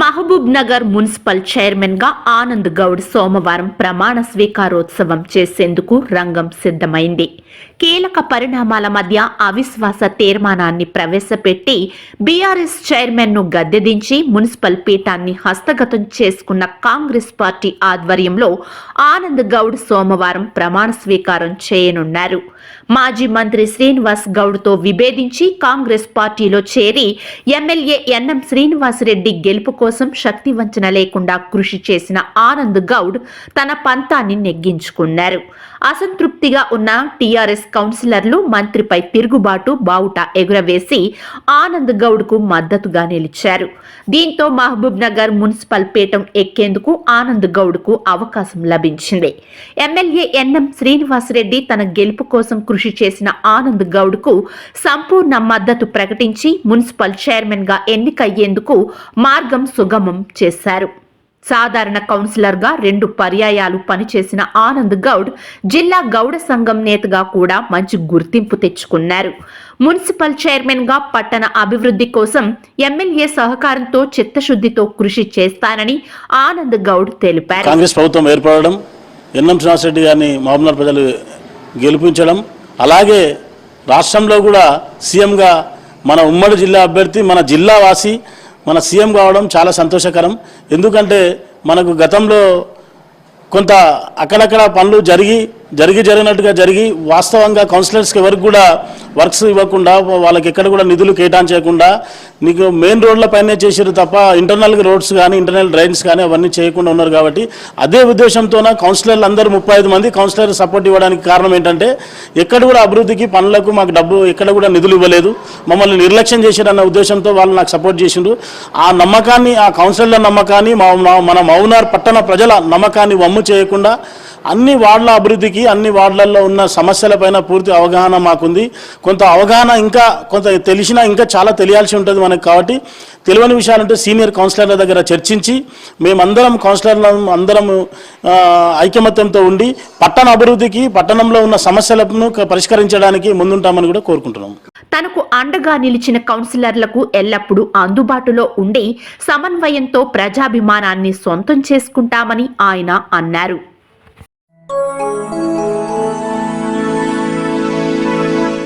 Mahabub Nagar municipal చైర్మన్గా ఆనంద్ గౌడ్ సోమవారం ప్రమాణ స్వీకారోత్సవం చేసేందుకు రంగం సిద్ధమైంది. కీలక పరిణామాల మధ్య అవిశ్వాస తీర్మానాన్ని ప్రవేశపెట్టి బీఆర్ఎస్ చైర్మన్ను గద్దెదించి మున్సిపల్ పీఠాన్ని హస్తగతం చేసుకున్న కాంగ్రెస్ పార్టీ ఆధ్వర్యంలో ఆనంద్ గౌడ్ సోమవారం ప్రమాణ స్వీకారం చేయనున్నారు. మాజీ మంత్రి శ్రీనివాస్ గౌడ్తో విభేదించి కాంగ్రెస్ పార్టీలో చేరి ఎమ్మెల్యే ఎన్ఎం శ్రీనివాసరెడ్డి గెలుపు కోసం శక్తి వంచన లేకుండా కృషి చేసిన ఆనంద్ గౌడ్ తన పంతాన్ని నెగ్గించుకున్నారు. అసంతృప్తిగా ఉన్న టీఆర్ఎస్ కౌన్సిలర్లు మంత్రిపై తిరుగుబాటు బావుట ఎగురవేసి ఆనంద్ గౌడ్కు మద్దతుగా నిలిచారు. దీంతో మహబూబ్ నగర్ మున్సిపల్ పీఠం ఎక్కేందుకు ఆనంద్ గౌడ్కు అవకాశం లభించింది. ఎమ్మెల్యే ఎన్ఎం శ్రీనివాసరెడ్డి తన గెలుపు కోసం కృషి చేసిన ఆనంద్ గౌడ్కు సంపూర్ణ మద్దతు ప్రకటించి మున్సిపల్ చైర్మన్గా ఎన్నికయ్యేందుకు మార్గం సుగమం చేశారు. సాధారణ కౌన్సిలర్గా రెండు పర్యాయాలు పనిచేసిన ఆనంద్ గౌడ్ జిల్లా గౌడ సంఘం నేతగా కూడా మంచి గుర్తింపు తెచ్చుకున్నారు. మున్సిపల్ చైర్మన్గా పట్టణ అభివృద్ధి కోసం ఎమ్మెల్యే సహకారంతో చిత్తశుద్ధితో కృషి చేస్తానని ఆనంద్ గౌడ్ తెలిపారు. కాంగ్రెస్ ప్రభుత్వం ఏర్పడడం ఎన్ఎం శ్రీనివాసరెడ్డి గారిని మహబూబ్నగర్ ప్రజలు గెలిపించడం అలాగే రాష్ట్రంలో కూడా సీఎంగా మన ఉమ్మడి జిల్లా అభ్యర్థి మన జిల్లావాసి మన సీఎం కావడం చాలా సంతోషకరం. ఎందుకంటే మనకు గతంలో కొంత అక్కడక్కడ పనులు జరిగి జరిగి జరిగినట్టుగా జరిగి వాస్తవంగా కౌన్సిలర్స్కి ఎవరికి కూడా వర్క్స్ ఇవ్వకుండా వాళ్ళకి ఎక్కడ కూడా నిధులు కేటాయించకుండా నీకు మెయిన్ రోడ్లపైనే చేసారు తప్ప ఇంటర్నల్ రోడ్స్ కానీ ఇంటర్నల్ డ్రైన్స్ కానీ అవన్నీ చేయకుండా ఉన్నారు కాబట్టి అదే ఉద్దేశంతోన కౌన్సిలర్లు అందరూ ముప్పై ఐదు మంది కౌన్సిలర్ సపోర్ట్ ఇవ్వడానికి కారణం ఏంటంటే ఎక్కడ కూడా అభివృద్ధికి పనులకు మాకు డబ్బు ఎక్కడ కూడా నిధులు ఇవ్వలేదు. మమ్మల్ని నిర్లక్ష్యం చేశారన్న ఉద్దేశంతో వాళ్ళు నాకు సపోర్ట్ చేసిండ్రు. ఆ నమ్మకాన్ని ఆ కౌన్సిలర్ల నమ్మకాన్ని మా మా- మన మౌనార్ పట్టణ ప్రజల నమ్మకాన్ని వమ్ము చేయకుండా అన్ని వార్డుల అభివృద్ధికి అన్ని వార్డులలో ఉన్న సమస్యలపైన పూర్తి అవగాహన మాకుంది. కొంత అవగాహన ఇంకా కొంత తెలిసినా ఇంకా చాలా తెలియాల్సి ఉంటుంది మనకు కాబట్టి తెలియని విషయాలంటే సీనియర్ కౌన్సిలర్ల దగ్గర చర్చించి మేమందరం కౌన్సిలర్ల అందరం ఐకమత్యంతో ఉండి పట్టణ అభివృద్ధికి పట్టణంలో ఉన్న సమస్యలను పరిష్కరించడానికి ముందుంటామని కూడా కోరుకుంటున్నాం. తనకు అండగా నిలిచిన కౌన్సిలర్లకు ఎల్లప్పుడూ అందుబాటులో ఉండి సమన్వయంతో ప్రజాభిమానాన్ని సొంతం చేసుకుంటామని ఆయన అన్నారు.